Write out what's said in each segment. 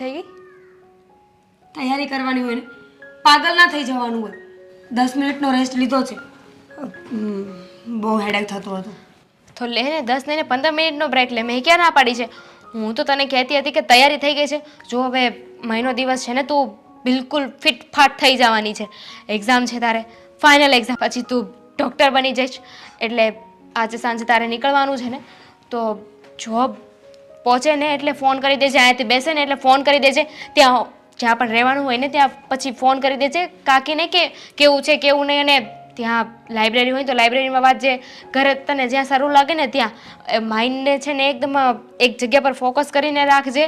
થઈ ગઈ? તૈયારી કરવાની હોય ને, પાગલ ના થઈ જવાનું હોય. દસ મિનિટનો રેસ્ટ લીધો છે. બહુ હેડેક થતું હતું. તો લે ને, દસ ને, પંદર મિનિટનો બ્રેક લે. મેં ક્યાં ના પાડી છે? હું તો તને કહેતી હતી કે તૈયારી થઈ ગઈ છે. જો હવે મહિનો દિવસ છે ને, તું બિલકુલ ફિટ ફાટ થઈ જવાની છે. એક્ઝામ છે તારે. ફાઇનલ એક્ઝામ પછી તું ડૉક્ટર બની જઈશ. એટલે આજે સાંજે તારે નીકળવાનું છે ને. તો જોબ પહોંચે ને એટલે ફોન કરી દેજે અહીંયાથી બેસે ને એટલે ફોન કરી દેજે. ત્યાં જ્યાં પણ રહેવાનું હોય ને ત્યાં પછી ફોન કરી દેજે કાકીને કે કેવું છે કેવું નહીં અને ત્યાં લાઇબ્રેરી હોય તો લાઇબ્રેરીમાં વાંચજે ઘરે તને જ્યાં સારું લાગે ને ત્યાં માઇન્ડને છે ને એકદમ એક જગ્યા પર ફોકસ કરીને રાખજે.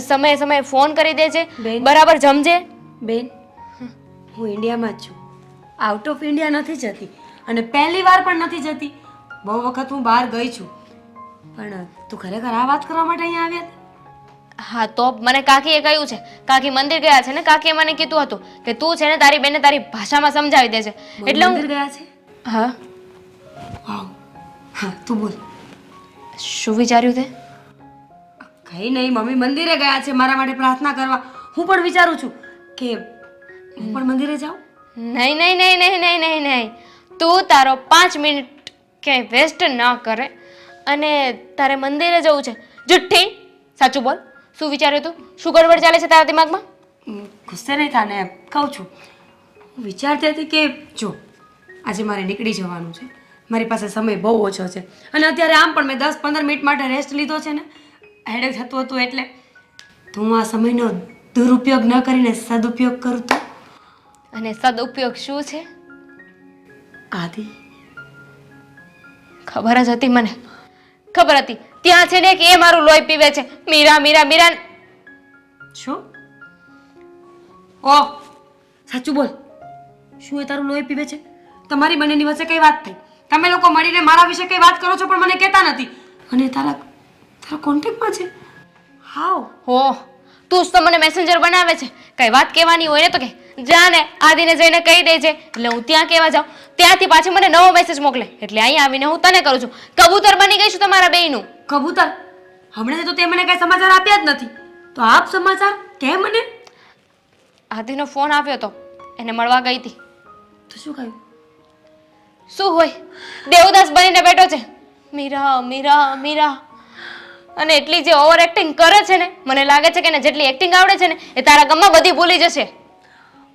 સમયે સમયે ફોન કરી દેજે. બરાબર જમજે. બેન હું ઇન્ડિયામાં જ છું. આઉટ ઓફ ઇન્ડિયા નથી જતી અને પહેલી વાર પણ નથી જતી. બહુ વખત હું બહાર ગઈ છું. પણ તું ખરેખર આ વાત કરવા માટે અહીંયા આવ્યા? હા તો મને કાકીએ કહ્યું છે. કાકી મંદિર ગયા છે ને? કાકીએ મને કીધું હતું કે તું છે ને તારી બેને તારી ભાષામાં સમજાવી દેજે. એટલે હું મંદિર ગયા છે? હા. હા તું બોલ. શું વિચાર્યું તે? કઈ નહીં મમ્મી મંદિરે ગયા છે. મારા માટે પ્રાર્થના કરવા. હું પણ વિચારું છું કે હું પણ મંદિરે જાઉં? નહીં નહીં નહીં નહીં નહીં નહીં નહીં. તું તારો પાંચ મિનિટ ક્યાંય વેસ્ટ ન કરે. અને તારે મંદિરે જવું છે. જુઠ્ઠી. સાચું બોલ. શું વિચાર્યું તું? શું ગડબડ ચાલે છે તારા દિમાગમાં? ગુસ્સે નહીં થાને કહું છું. હું વિચારતી હતી કે જો આજે મારે નીકળી જવાનું છે. મારી પાસે સમય બહુ ઓછો છે. અને અત્યારે આમ પણ મેં દસ પંદર મિનિટ માટે રેસ્ટ લીધો છે ને. હેડેક થતું હતું એટલે તો હું આ સમયનો દુરુપયોગ ન કરીને સદુપયોગ કરું તો? અને સદુપયોગ શું છે? આદિ. ખબર જ હતી મને. ખબર હતી. ત્યાં છે ને કે એ મારું લોહી પીવે છે. મીરા મીરા મીરા. શું? ઓ સાચું બોલ. શું એ તારું લોહી પીવે છે? તમારી બંનેની વચ્ચે કઈ વાત થઈ? તમે લોકો મળીને મારા વિશે કઈ વાત કરો છો પણ મને કહેતા નથી. અને તારા તારા કોન્ટેક્ટમાં છે? હાવ હો તું જ તો મને મેસેન્જર બનાવે છે. કઈ વાત કહેવાની હોય ને તો કે. જા ને આદિને જઈને કહી દે છે એટલે હું ત્યાં કહેવા જાઉં? ત્યાંથી પાછી મને નવો મેસેજ મોકલે. એટલે અહીં આવીને હું તને કરું છું. કબૂતર બની ગઈ છું તમારા બેયનું. કબૂતર? હમણાં તો તે મને કઈ સમાચાર આપ્યા જ નથી. તો આપ સમાચાર કે મને? આદિનો ફોન આવ્યો હતો એને મળવા ગઈ હતી. તો શું કહ્યું? શું હોય? દેવદાસ બનીને બેઠો છે. મીરા મીરા મીરા. અને એટલી જે ઓવર એક્ટિંગ કરે છે ને મને લાગે છે કે એને જેટલી એક્ટિંગ આવડે છે ને એ તારા ગમમાં બધી ભૂલી જશે.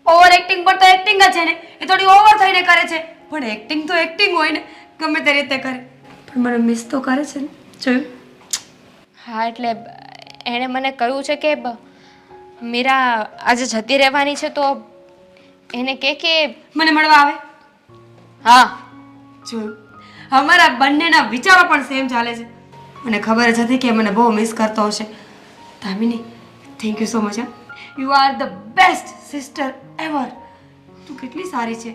ઓવર એક્ટિંગ પર તો એક્ટિંગ જ છે ને. એ થોડી ઓવર થઈને કરે છે. પણ એક્ટિંગ તો એક્ટિંગ હોય ને ગમે તે રીતે કરે. પણ મને મિસ તો કરે છે ને. જોયું? હા એટલે એણે મને કહ્યું છે કે મીરા આજે જતી રહેવાની છે તો એને કે કે મને મળવા આવે? હા. જોયું? અમારા બંનેના વિચારો પણ સેમ ચાલે છે. મને ખબર જ હતી કે મને બહુ મિસ કરતો હશે. Damini thank you so much you are the best sister ever તું કેટલી સારી છે.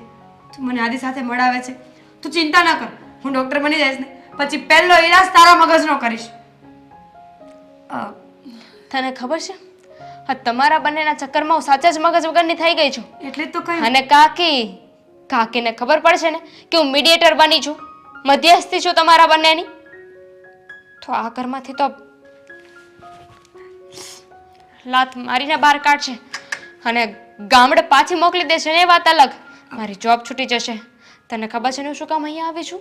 તું મને આદિ સાથે મળાવે છે. તું ચિંતા ના કર. હું ડૉક્ટર બની જઈશ ને. પછી પહેલો ઈલાજ તારા મગજનો કરીશ. તને ખબર છે? હા તમારા બંનેના ચક્કરમાં હું સાચા જ મગજ વગરની થઈ ગઈ છું. એટલે તો કહ્યું અને કાકી કાકીને ખબર પડશે ને કે હું મીડિયેટર બની છું. મધ્યસ્થી છું તમારા બંનેની. તો આ ઘરમાંથી તો લાત મારીને બહાર કાઢશે અને ગામડે પાછી મોકલી દેશે ને એ વાત અલગ. મારી જોબ છૂટી જશે. તને ખબર છે ને શું કામ અહીંયા આવી છું?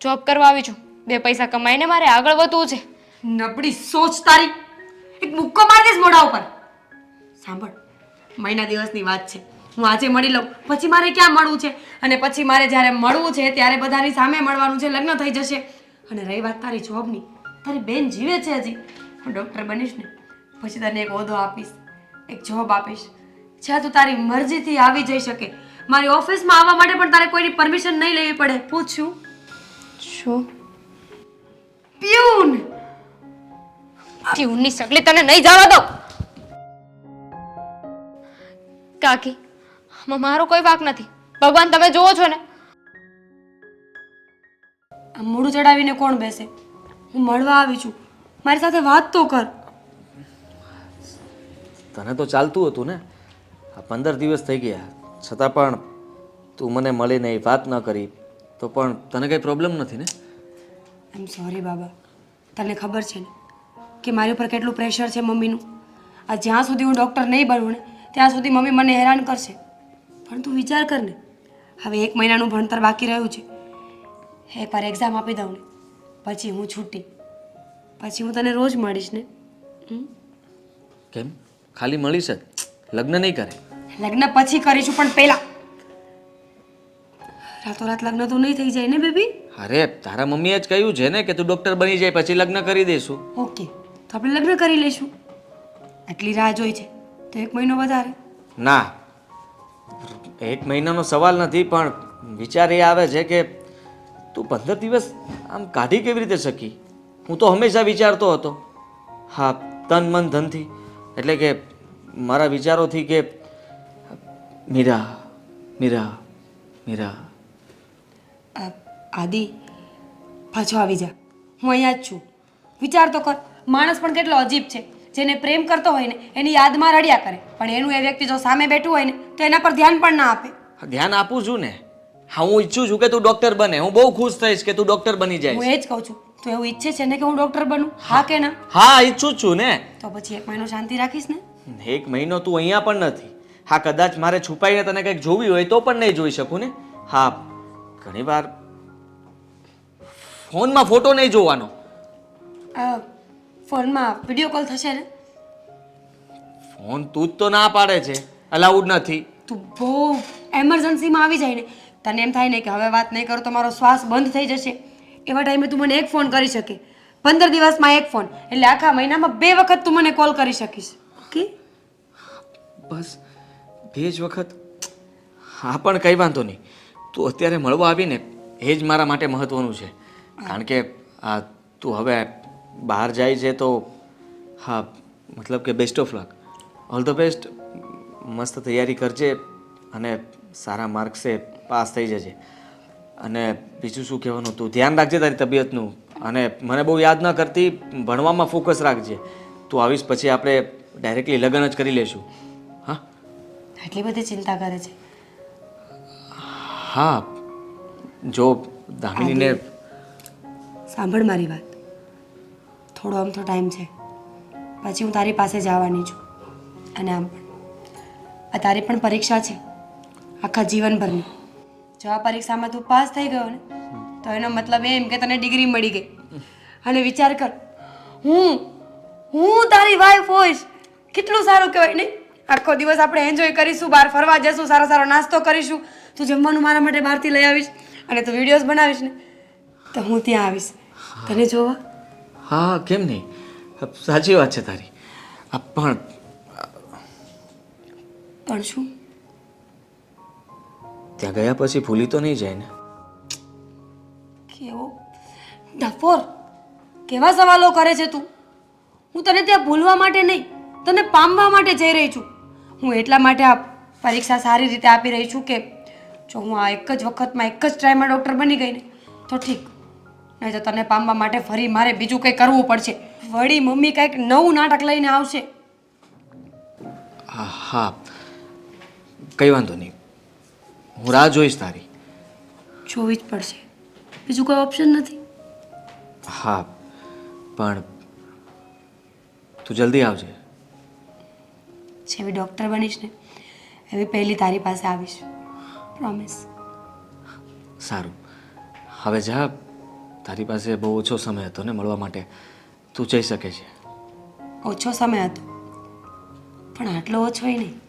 જોબ કરવા આવી છું. બે પૈસા કમાઈને મારે આગળ વધવું છે. નબળી સોચ તારી. એક મુક્કો મારી દઈશ મોઢા ઉપર. સાંભળ, મહિના દિવસની વાત છે. હું આજે મળી લઉં. પછી મારે ક્યાં મળવું છે? અને પછી મારે જ્યારે મળવું છે, ત્યારે બધાની સામે મળવાનું છે. લગ્ન થઈ જશે. અને રહી વાત તારી જોબની તારી બેન જીવે છે હજી. હું ડૉક્ટર બનીશ ને. પછી તને એક હોદ્દો આપીશ એક જોબ આપીશ. જ્યાં તું તારી મરજીથી આવી જઈ શકે. મારી ઓફિસમાં આવવા માટે પણ તારે કોઈની પરમિશન નહીં લેવી પડે. પૂછું? શું? પ્યુન! પ્યુનની સગલી તને નહીં જવા દો કાકી આમાં મારો કોઈ વાક નથી. ભગવાન તમે જુઓ છો ને. આ મોઢું ચડાવીને કોણ બેસે? હું મળવા આવી છું. મારી સાથે વાત તો કર. તને તો ચાલતું હતું ને? આ પંદર દિવસ થઈ ગયા. છતાં પણ તું મને મળી નહીં વાત ન કરી તો પણ તને કંઈ પ્રોબ્લેમ નથી ને? આઈ એમ સોરી બાબા. તને ખબર છે ને કે મારી ઉપર કેટલું પ્રેશર છે મમ્મીનું? આ જ્યાં સુધી હું ડૉક્ટર નહીં બનું ને ત્યાં સુધી મમ્મી મને હેરાન કરશે. પણ તું વિચાર કર ને હવે એક મહિનાનું ભણતર બાકી રહ્યું છે. એકવાર એક્ઝામ આપી દઉં ને પછી હું છૂટી. પછી હું તને રોજ મળીશ ને? કેમ? ખાલી મળીશ જ. લગ્ન નહીં કરે. લગ્ન પછી કરીશું પણ પહેલા. રાતોરાત લગ્ન તો નહીં થઈ જાય ને બેબી? અરે તારા મમ્મીએ જ કહ્યું છે ને કે તું ડૉક્ટર બની જાય પછી લગ્ન કરી દઈશું ઓકે તો આપણે લગ્ન કરી લઈશું. આટલી રાહ જોઈ છે તો એક મહિનો વધારે. ના એક મહિનાનો સવાલ નથી પણ વિચાર એ આવે છે કે તું પંદર દિવસ આમ કાઢી કેવી રીતે શકી? હું તો હંમેશા વિચારતો હતો. હા તન મન ધનથી. એટલે કે મારા વિચારોથી કે મીરા મીરા મીરા. આદિ પાછો આવી જા. હું અહીંયા જ છું. વિચાર તો કર માણસ પણ કેટલો અજીબ છે. જેને પ્રેમ કરતો હોય ને એની યાદમાં રડ્યા કરે. પણ એનું એ વ્યક્તિ જો સામે બેઠું હોય ને તો એના પર ધ્યાન પણ ના આપે. ધ્યાન આપું છું ને? હા હું ઈચ્છું છું કે તું ડૉક્ટર બને. હું બહુ ખુશ થઈશ કે તું ડૉક્ટર બની જાય હું એ જ કહું છું. તું એવું ઈચ્છે છે ને કે હું ડૉક્ટર બનું? હા કે ના? હા ઈચ્છું છું ને. તો પછી એક મહિનો શાંતિ રાખીશ ને? એક મહિનો તું અહીંયા પણ નથી. હા કદાચ મારે છુપાઈને તને કંઈક જોવી હોય તો પણ નહીં જોઈ શકું ને? હા ઘણીવાર ફોનમાં ફોટો નહીં જોવાનો. ફોનમાં વીડિયો કોલ થશે ને? ફોન તું જ તો ના પાડે છે. અલાઉડ નથી. તું બહુ એમરજન્સીમાં આવી જાય ને. તને એમ થાય ને કે હવે વાત નહીં કરો તો મારો શ્વાસ બંધ થઈ જશે. એવા ટાઈમે તું મને એક ફોન કરી શકે. પંદર દિવસમાં એક ફોન. એટલે આખા મહિનામાં બે વખત તું મને કોલ કરી શકીશ. ઓકે બસ, બે જ વખત? હા, પણ કંઈ વાંધો નહીં. તું અત્યારે મળવા આવીને એ જ મારા માટે મહત્વનું છે. કારણ કે, આ, તું હવે બહાર જાય છે તો, હા, મતલબ કે best of luck all the best મસ્ત તૈયારી કરજે અને સારા માર્ક્સે પાસ થઈ જજે. અને બીજું શું કહેવાનું તું ધ્યાન રાખજે તારી તબિયતનું. અને મને બહુ યાદ ન કરતી ભણવામાં ફોકસ રાખજે. તું આવીશ પછી આપણે ડાયરેક્ટલી લગ્ન જ કરી લેશું. હા? આટલી બધી ચિંતા કરે છે. હા. જો દામિનીને સાંભળ મારી વાત. થોડો આમ તો ટાઈમ છે. પછી હું તારી પાસે જ આવવાની છું. અને આમ પણ. આ તારી પણ પરીક્ષા છે. આખા જીવનભરની. જો આ પરીક્ષામાં તું પાસ થઈ ગયો ને તો એનો મતલબ એમ કે તને ડિગ્રી મળી ગઈ. અને વિચાર કર હું હું તારી વાઈફ હોઈશ. કેટલું સારું કહેવાય નહીં? આખો દિવસ આપણે એન્જોય કરીશું બહાર ફરવા જશું સારો સારો નાસ્તો કરીશું. તું જમવાનું મારા માટે બહારથી લઈ આવીશ અને તું વિડીયોઝ બનાવીશ ને તો હું ત્યાં આવીશ. તને જોવા? હા કેમ નહીં? સાચી વાત છે તારી. પણ પણ શું? ત્યાં ગયા પછી ભૂલી તો નહીં જાય ને. કેવો? ડફોર કેવા સવાલો કરે છે તું? હું તને ત્યાં ભૂલવા માટે નહીં તને પામવા માટે જઈ રહી છું. હું એટલા માટે આ પરીક્ષા સારી રીતે આપી રહી છું કે જો હું આ એક જ વખતમાં એક જ ટ્રાયમાં ડૉક્ટર બની ગઈ ને તો ઠીક. નહીં તો તને પામવા માટે ફરી મારે બીજું કંઈ કરવું પડશે. વળી મમ્મી કંઈક નવું નાટક લઈને આવશે. હા. કંઈ વાંધો નહીં. હું રાહ જોઈશ તારી. જોવી જ પડશે. બીજું કોઈ ઓપ્શન નથી? હા પણ તું જલ્દી આવજે. જેવી ડૉક્ટર બનીશ ને એવી પહેલી તારી પાસે આવીશ. પ્રોમિસ સારું. હવે જા તારી પાસે બહુ ઓછો સમય હતો ને મળવા માટે. તું જઈ શકે છે. ઓછો સમય હતો. પણ આટલો ઓછો નહીં